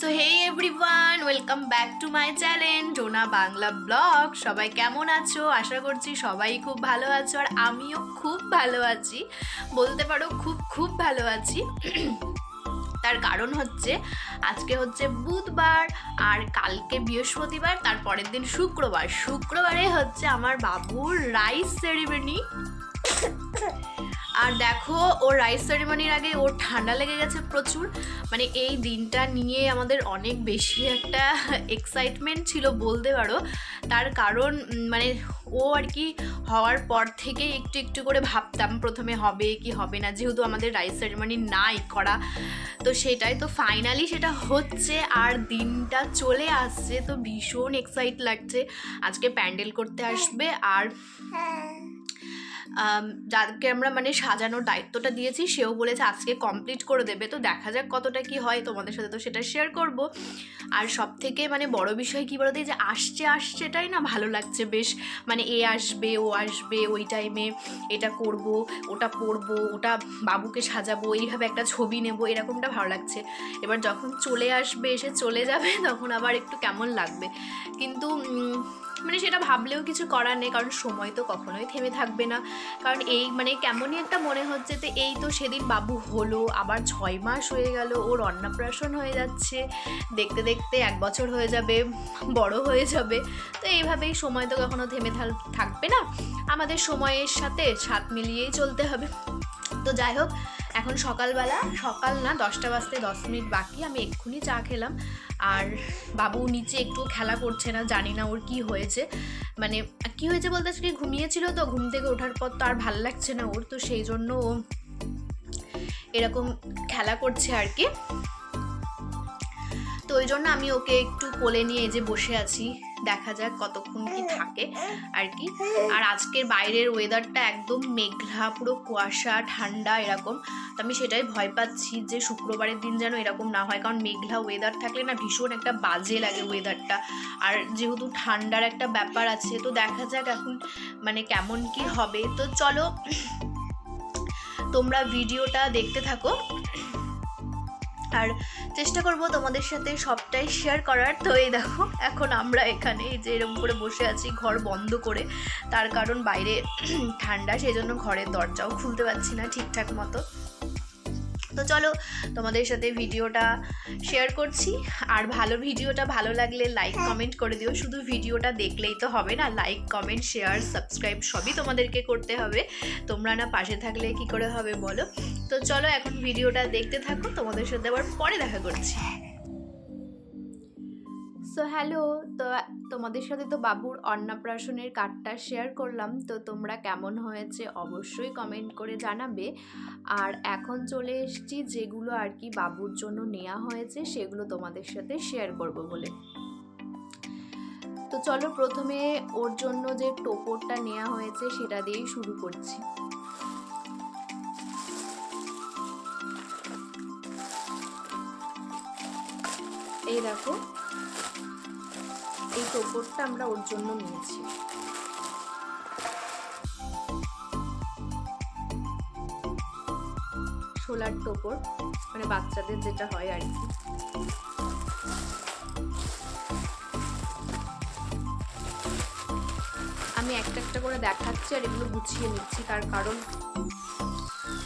So hey everyone welcome back to my channel Tona Bangla blog সবাই কেমন আছো? আশা করছি সবাই খুব ভালো আছো আর আমিও খুব ভালো আছি। বলতে পারো খুব খুব ভালো আছি। তার কারণ হচ্ছে, আজকে হচ্ছে বুধবার আর কালকে বৃহস্পতিবার, তার পরের দিন শুক্রবার। শুক্রবারে হচ্ছে আমার বাবুর রাইস সেরিমনি আর দেখো ওর রাইস সেরিমনির আগে ওর ঠান্ডা লেগে গেছে প্রচুর। মানে এই দিনটা নিয়ে আমাদের অনেক বেশি একটা এক্সাইটমেন্ট ছিল বলতে পারো। তার কারণ মানে ও আর কি হওয়ার পর থেকে একটু একটু করে ভাবতাম প্রথমে হবে কি হবে না যেহেতু আমাদের রাইস সেরিমনি নাই করা। তো সেটাই তো ফাইনালি সেটা হচ্ছে আর দিনটা চলে আসছে তো ভীষণ এক্সাইট লাগছে। আজকে প্যান্ডেল করতে আসবে আর আম, যাকে আমরা মানে সাজানোর দায়িত্বটা দিয়েছি, সেও বলেছে আজকে কমপ্লিট করে দেবে। তো দেখা যাক কতটা কি হয়, তোমাদের সাথে তো সেটা শেয়ার করব। আর সব থেকে মানে বড় বিষয় কী বলতে যে আসছে, আসছেটাই না ভালো লাগছে বেশ। মানে এ আসবে, ও আসবে, ওই টাইমে এটা করব, ওটা পরবো, ওটা বাবুকে সাজাবো, এইভাবে একটা ছবি নেব, এরকমটা ভালো লাগছে। এবার যখন চলে আসবে, এসে চলে যাবে, তখন আবার একটু কেমন লাগবে। কিন্তু মানে সেটা ভাবলেও কিছু করার নেই, কারণ সময় তো কখনোই থেমে থাকবে না। কারণ এই মানে কেমনই একটা মনে হচ্ছে যে এই তো সেদিন বাবু হলো, আবার ছয় মাস হয়ে গেল, ওর অন্নপ্রাশন হয়ে যাচ্ছে, দেখতে দেখতে এক বছর হয়ে যাবে, বড় হয়ে যাবে। তো এইভাবেই সময় তো কখনো থেমে থাকবে না। আমাদের সময়ের সাথে সাথ মিলিয়েই চলতে হবে। তো যাই হোক এখন সকালবেলা, সকাল না, দশটা বাজতে দশ মিনিট বাকি, আমি এক্ষুনি চা খেলাম। আর বাবু নিচে একটু খেলা করছে না, জানি না ওর কি হয়েছে। মানে কি হয়েছে বলতে আজকে ঘুমিয়েছিল তো, ঘুম থেকে ওঠার পর তো আর ভালো লাগছে না ওর, তো সেই জন্য ও এরকম খেলা করছে আর কি। তো ওই জন্য আমি ওকে একটু কোলে নিয়ে এই যে বসে আছি, দেখা যাক কতক্ষণ কি থাকে আর কি। আর আজকের বাইরের ওয়েদারটা একদম মেঘলা, পুরো কুয়াশা, ঠান্ডা এরকম। তো আমি সেটাই ভয় পাচ্ছি যে শুক্রবারের দিন যেন এরকম না হয়, কারণ মেঘলা ওয়েদার থাকলে না ভীষণ একটা বাজে লাগে ওয়েদারটা আর যেহেতু ঠান্ডার একটা ব্যাপার আছে, তো দেখা যাক এখন মানে কেমন কি হবে। তো চলো, তোমরা ভিডিওটা দেখতে থাকো। আর চেষ্টা করব তোমাদের সাথে সবটাই শেয়ার করার। তো এই দেখো, এখন আমরা এখানে যে এরকম করে বসে আছি ঘর বন্ধ করে। তার কারণ বাইরে ঠান্ডা, সেই জন্য ঘরের দরজাও খুলতে পারছি না ঠিকঠাক মতো। তো চলো তোমাদের সাথে ভিডিওটা শেয়ার করছি। আর ভালো ভিডিওটা ভালো লাগলে লাইক কমেন্ট করে দিও। শুধু ভিডিওটা দেখলেই তো হবে না লাইক কমেন্ট শেয়ার সাবস্ক্রাইব সবই তোমাদেরকে করতে হবে। তোমরা না পাশে থাকলে কি করে হবে বলো? তো চলো এখন ভিডিওটা দেখতে থাকো। তোমাদের সাথে আবার পরে দেখা করছি। সো হ্যালো তো, তোমাদের সাথে তো বাবুর অন্নপ্রাশনের কার্ডটা শেয়ার করলাম। তো তোমরা কেমন হয়েছে অবশ্যই কমেন্ট করে জানাবে। আর এখন চলে এসেছি যেগুলো আর কি বাবুর জন্য নেওয়া হয়েছে, সেগুলো তোমাদের সাথে শেয়ার করব বলে। তো চলো প্রথমে ওর জন্য যে টোপরটা নেওয়া হয়েছে, সেটা দিয়েই শুরু করছি। এই দেখো। এই টোপরটা আমরা ওর জন্য নিয়েছি। সোলার টোপর মানে বাচ্চাদের যেটা হয় আর কি। আমি একটা একটা করে দেখাচ্ছি আর এগুলো গুছিয়ে নিচ্ছি, তার কারণ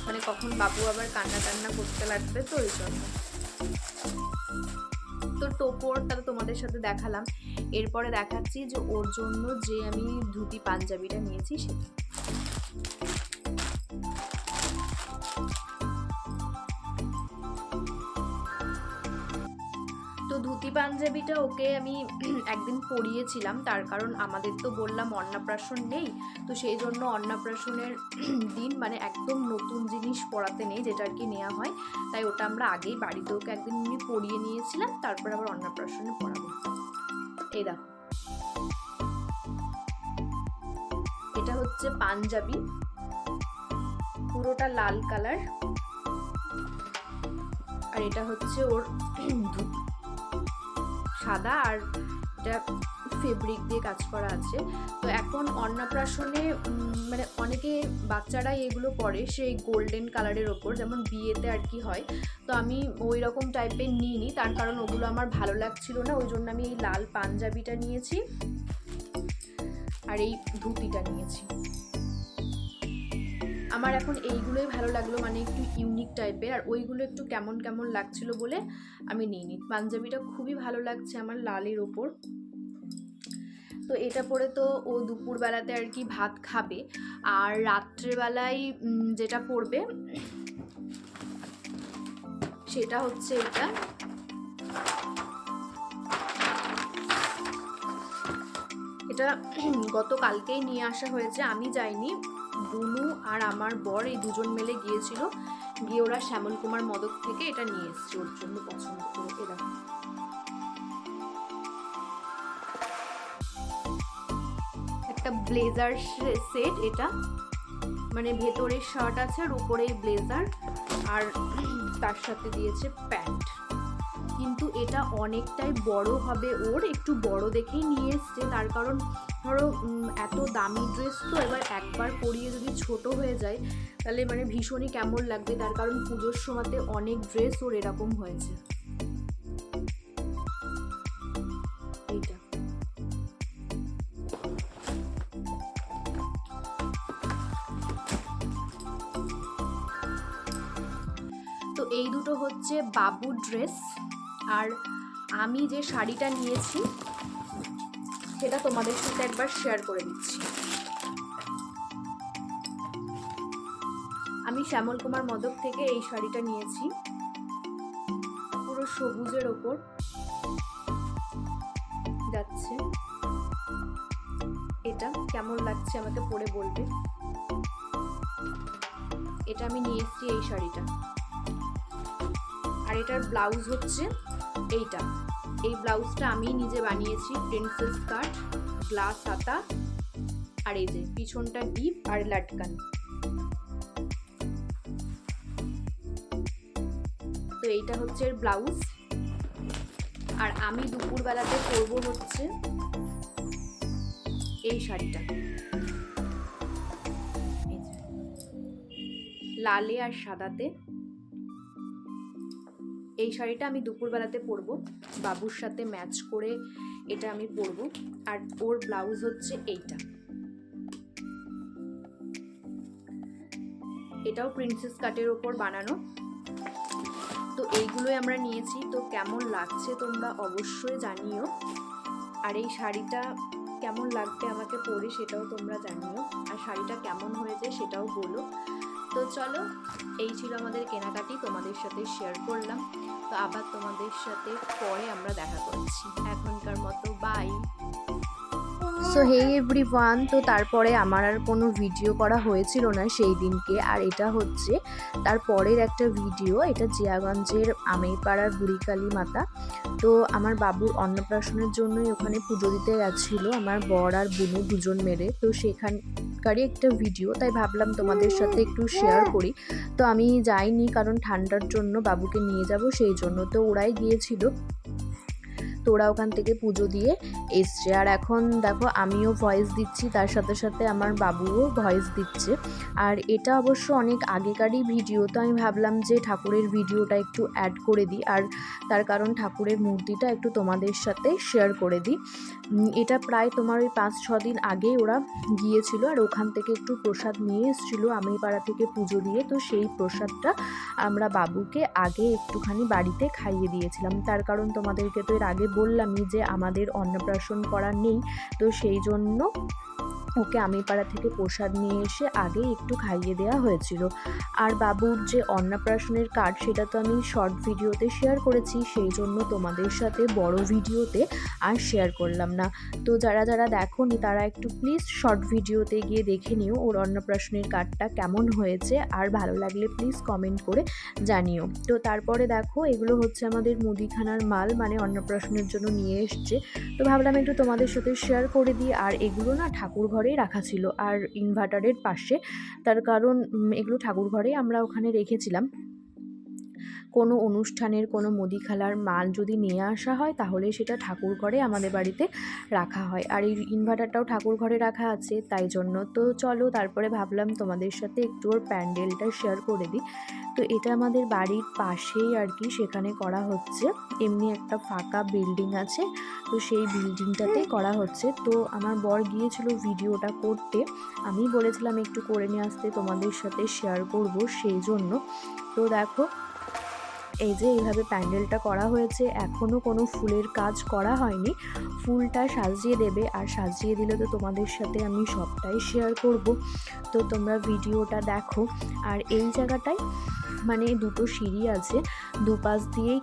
মানে কখন বাবু আবার কান্না টান্না করতে লাগবে তো ওই জন্য। তো টোপরটা তোমাদের সাথে দেখালাম। এরপরে দেখাচ্ছি যে ওর জন্য যে আমি ধুতি পাঞ্জাবিটা নিয়েছি সেটা তো ধুতি পাঞ্জাবিটা ওকে আমি একদিন পরিয়েছিলাম। তার কারণ আমাদের তো বললাম অন্নপ্রাশন নেই। তো সেই জন্য অন্নপ্রাশনের দিন মানে একদম নতুন জিনিস পরাতে নেই, যেটা আর কি নেওয়া হয়। তাই ওটা আমরা আগেই বাড়িতে ওকে একদিন এমনি পরিয়ে নিয়েছিলাম, তারপর আবার অন্নপ্রাশনে পরাবো। এই দেখো। এটা হচ্ছে পাঞ্জাবি। পুরোটা লাল কালার। আর এটা হচ্ছে ওর ধুতি। সাদা আর এটা ফেব্রিক দিয়ে কাজ করা আছে। তো এখন অন্নপ্রাশনে মানে অনেকে বাচ্চারাই এগুলো পরে সেই গোল্ডেন কালারের ওপর, যেমন বিয়েতে আর কি হয়। তো আমি ওই রকম টাইপের নিইনি, তার কারণ ওগুলো আমার ভালো লাগছিল না, ওই জন্য আমি এই লাল পাঞ্জাবিটা নিয়েছি আর এই ধুতিটা নিয়েছি। আমার এখন এইগুলোই ভালো লাগল মানে একটু ইউনিক টাইপের আর ওইগুলো একটু কেমন কেমন লাগছিল বলে আমি নিইনি। পাঞ্জাবিটা খুবই ভালো লাগছে আমার লালের ওপর। তো এটা পরে তো ও দুপুরবেলাতে আর কি ভাত খাবে। আর রাত্রেবেলায় যেটা পড়বে সেটা হচ্ছে এটা। এটা গতকালকেই নিয়ে আসা হয়েছে, আমি যাইনি। বুনু আর আমার বর এই দুজন মিলে গিয়েছিল। গিয়ে ওরা শ্যামল কুমার মদক থেকে এটা নিয়ে এসছে ওর জন্য পছন্দ করে। এরা একটা ব্লেজার সেট এটা। মানে ভেতরে শার্ট আছে আর উপরে ব্লেজার। আর তার সাথে দিয়েছে প্যান্ট। কিন্তু এটা অনেকটাই বড় হবে ওর। একটু বড় দেখেই নিয়ে এসছে। তার কারণ ধরো এত দামি ড্রেস তো এবার একবার পরিয়ে যদি ছোট হয়ে যায়, তাহলে মানে ভীষণই কেমন লাগবে। তার কারণ পুজোর সময়তে অনেক ড্রেস ওর এরকম হয়েছে। এই দুটো হচ্ছে বাবু ড্রেস আর আমি যে শাড়িটা নিয়েছি, সেটা তোমাদের সাথে একবার শেয়ার করে দিচ্ছি। আমি শ্যামল কুমার মদক থেকে এই শাড়িটা নিয়েছি। পুরো সবুজের ওপর যাচ্ছে। এটা কেমন লাগছে আমাকে পরে বলবে। এটা আমি নিয়ে এসেছি এই শাড়িটা। আর এটার ব্লাউজ হচ্ছে এইটা। এই ব্লাউজটা আমি নিজে বানিয়েছি প্রিন্সেস কাট গ্লাস হাতা, আর এই যে পিছনটা ডিপ আর লাটকান তো এইটা হচ্ছে এর ব্লাউজ। আর আমি দুপুরবেলাতে পরবো হচ্ছে এই শাড়িটা। লালে আর সাদাতে এই শাড়িটা আমি দুপুরবেলাতে পরবো। বাবুর সাথে ম্যাচ করে এটা আমি পরবো। আর ওর ব্লাউজ হচ্ছে এইটা। এটাও প্রিন্সেস কাটের ওপর বানানো। তো এইগুলোই আমরা নিয়েছি। তো কেমন লাগছে তোমরা অবশ্যই জানিও। আর এই শাড়িটা কেমন লাগবে আমাকে পরে সেটাও তোমরা জানিও। আর শাড়িটা কেমন হয়েছে সেটাও বলো। তো চলো, এই ছিল আমাদের কেনাকাটি, তোমাদের সাথে শেয়ার করলাম। তো আবার তোমাদের সাথে পরে আমরা দেখা করছি। এখনকার মতো বাই সো হে এভরিওয়ান তো তারপরে আমার আর কোনো ভিডিও করা হয়েছিল না সেই দিনকে। আর এটা হচ্ছে তার পরের একটা ভিডিও এটা জিয়াগঞ্জের আমেইপাড়ার বুড়িকালী মাতা। তো আমার বাবুর অন্নপ্রাশনের জন্যই ওখানে পুজো দিতে গেছিল। আমার বর আর বুনু দুজন মেরে তো সেখানকারই একটা ভিডিও তাই ভাবলাম তোমাদের সাথে একটু শেয়ার করি। তো আমি যাইনি কারণ ঠান্ডার জন্য বাবুকে নিয়ে যাব, সেই জন্য তো ওরাই গিয়েছিল। তো ওরা ওখান থেকে পুজো দিয়ে এসছে। আর এখন দেখো, আমিও ভয়েস দিচ্ছি, তার সাথে সাথে আমার বাবুও ভয়েস দিচ্ছে। আর এটা অবশ্য অনেক আগেকারই ভিডিও তো আমি ভাবলাম যে ঠাকুরের ভিডিওটা একটু অ্যাড করে দিই। আর তার কারণ ঠাকুরের মূর্তিটা একটু তোমাদের সাথে শেয়ার করে দিই। এটা প্রায় তোমার ওই পাঁচ, ছ দিন আগেই ওরা গিয়েছিল, আর ওখান থেকে একটু প্রসাদ নিয়ে এসেছিল আমি পাড়া থেকে পুজো দিয়ে। তো সেই প্রসাদটা আমরা বাবুকে আগে একটুখানি বাড়িতে খাইয়ে দিয়েছিলাম। তার কারণ তোমাদেরকে তো এর আগে বললামই যে আমাদের অন্নপ্রাশন করা নেই তো সেই জন্য ওকে আমি পাড়া থেকে প্রসাদ নিয়ে এসে আগে একটু খাইয়ে দেওয়া হয়েছিল। আর বাবুর যে অন্নপ্রাশনের কার্ড সেটা তো আমি শর্ট ভিডিওতে শেয়ার করেছি, সেই জন্য তোমাদের সাথে বড় ভিডিওতে আর শেয়ার করলাম না। তো যারা যারা দেখোনি, তারা একটু প্লিজ শর্ট ভিডিওতে গিয়ে দেখে নিও ওর অন্নপ্রাশনের কার্ডটা কেমন হয়েছে। আর ভালো লাগলে প্লিজ কমেন্ট করে জানিও। তো তারপরে দেখো, এগুলো হচ্ছে আমাদের মুদিখানার মাল মানে অন্নপ্রাশনের জন্য নিয়ে এসছে। তো ভাবলাম একটু তোমাদের সাথে শেয়ার করে দিই। আর এগুলো না ঠাকুর ঘরেই রাখা ছিল আর ইনভার্টারের পাশে। তার কারণ এগুলো ঠাকুর ঘরেই আমরা ওখানে রেখেছিলাম। কোনো অনুষ্ঠানের কোনো মুদিখালার মাল যদি নিয়ে আসা হয়, তাহলে সেটা ঠাকুর ঘরে আমাদের বাড়িতে রাখা হয়। আর এই ইনভার্টারটাও ঠাকুর ঘরে রাখা আছে, তাই জন্য তো চলো তারপরে ভাবলাম তোমাদের সাথে একটু ওর প্যান্ডেলটা শেয়ার করে দিই। তো এটা আমাদের বাড়ির পাশেই আর কি সেখানে করা হচ্ছে। এমনি একটা ফাঁকা বিল্ডিং আছে, তো সেই বিল্ডিংটাতে করা হচ্ছে। তো আমার বর গিয়েছিল ভিডিওটা করতে, আমি বলেছিলাম একটু করে নিয়ে আসতে, তোমাদের সাথে শেয়ার করব সেই জন্য। তো দেখো এই যে এইভাবে প্যান্ডেলটা করা হয়েছে এখনও কোনো ফুলের কাজ করা হয়নি। ফুলটা সাজিয়ে দেবে, আর সাজিয়ে দিলে তো তোমাদের সাথে আমি সবটাই শেয়ার করব। তো তোমরা ভিডিওটা দেখো। আর এই জায়গাটায় মানে দুটো সিঁড়ি আছে, দুপাশ দিয়েই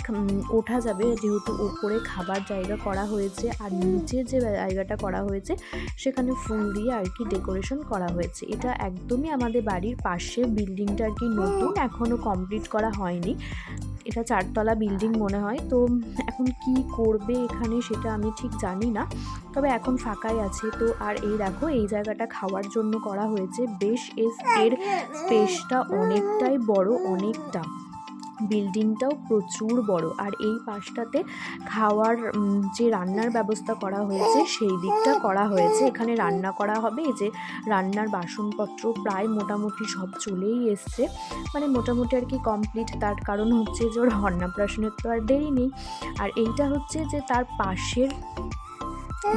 ওঠা যাবে। যেহেতু ওপরে খাবার জায়গা করা হয়েছে, আর নিচে যে জায়গাটা করা হয়েছে, সেখানে ফুল দিয়ে আর কি ডেকোরেশন করা হয়েছে। এটা একদমই আমাদের বাড়ির পাশে, বিল্ডিংটা আর কি নতুন এখনও কমপ্লিট করা হয়নি। এটা চারতলা বিল্ডিং মনে হয়। তো এখন কি করবে এখানে সেটা আমি ঠিক জানি না। তবে এখন ফাঁকাই আছে। তো আর এই দেখো, এই জায়গাটা খাওয়ার জন্য করা হয়েছে। বেশ এর স্পেসটা অনেকটাই বড়, অনেকটা। বিল্ডিংটাও প্রচুর বড়। আর এই পাশটাতে খাওয়ার যে রান্নার ব্যবস্থা করা হয়েছে, সেই দিকটা করা হয়েছে। এখানে রান্না করা হবে। এই যে রান্নার বাসনপত্র প্রায় মোটামুটি সব চলেই এসছে। মানে মোটামুটি আর কি কমপ্লিট তার কারণ হচ্ছে যে ওর অন্নপ্রাশনের তো আর দেরি নেই। আর এইটা হচ্ছে যে তার পাশের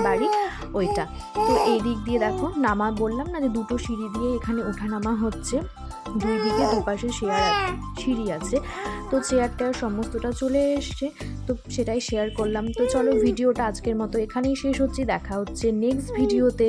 বাড়ি, ওইটা। তো এই দিক দিয়ে দেখো, নামা বললাম না যে দুটো সিঁড়ি দিয়ে এখানে ওঠা নামা হচ্ছে। দুই দিকে দুপাশে শেয়ার সিঁড়ি আছে। তো চেয়ারটা সমস্তটা চলে এসছে। তো সেটাই শেয়ার করলাম। তো চলো, ভিডিওটা আজকের মতো এখানেই শেষ হচ্ছে। দেখা হচ্ছে নেক্সট ভিডিওতে